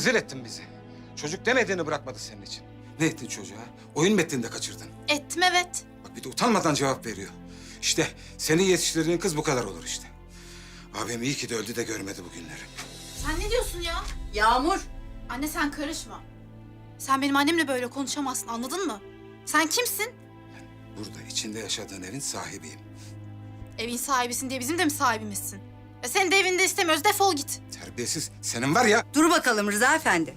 Rezil ettin bizi. Çocuk demediğini bırakmadı senin için. Ne ettin çocuğa? Oyun metnini de kaçırdın. Ettim evet. Bak bir de utanmadan cevap veriyor. İşte senin yetiştirdiğin kız bu kadar olur işte. Abim iyi ki de öldü de görmedi bu günleri. Sen ne diyorsun ya? Yağmur. Anne sen karışma. Sen benim annemle böyle konuşamazsın anladın mı? Sen kimsin? Burada içinde yaşadığın evin sahibiyim. Evin sahibisin diye bizim de mi sahibimizsin? Ya senin de evinde istemiyoruz defol git. Terbiyesiz. Senin var ya... Dur bakalım Rıza Efendi.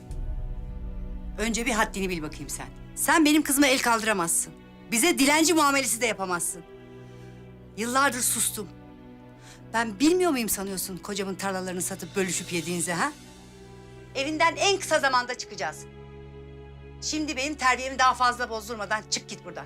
Önce bir haddini bil bakayım sen. Sen benim kızıma el kaldıramazsın. Bize dilenci muamelesi de yapamazsın. Yıllardır sustum. Ben bilmiyor muyum sanıyorsun kocamın tarlalarını satıp bölüşüp yediğinizi ha? Evinden en kısa zamanda çıkacağız. Şimdi benim terbiyemi daha fazla bozdurmadan çık git buradan.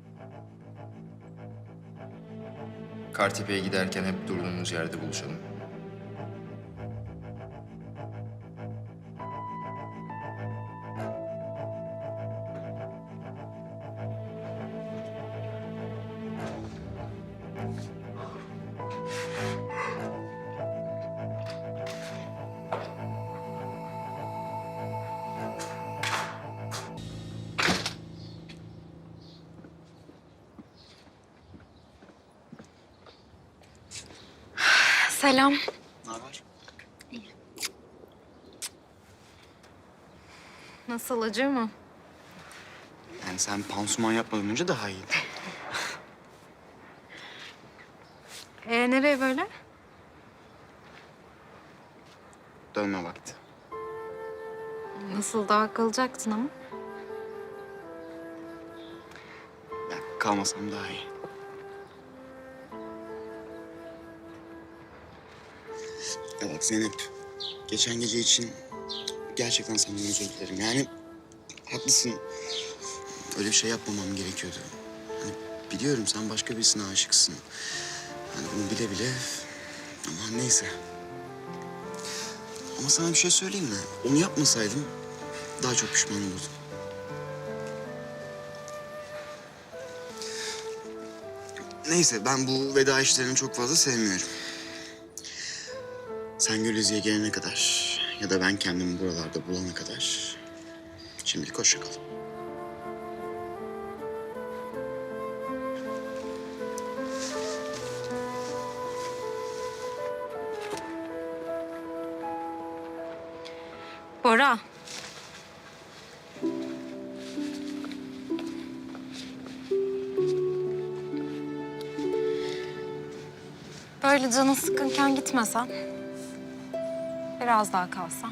Kartepe'ye giderken hep durduğumuz yerde buluşalım. Selam. Ne haber? Nasıl acıyor mu? Yani sen pansuman yapmadan önce daha iyiydi. Ee, nereye böyle? Dönme vakti. Nasıl daha kalacaktın ama? Ya kalmasam daha iyi. Ya bak Zeynep, geçen gece için gerçekten senden özür dilerim. Yani haklısın. Öyle bir şey yapmamam gerekiyordu. Hani biliyorum sen başka birisine aşıksın. Yani bunu bile bile ama neyse. Ama sana bir şey söyleyeyim mi? Onu yapmasaydım daha çok pişman olurdum. Neyse ben bu veda işlerini çok fazla sevmiyorum. Sen Gölüzü'ye gelene kadar ya da ben kendimi buralarda bulana kadar şimdilik hoşça kal. Bora. Böyle canın sıkkınken gitmesen. Biraz daha kalsan.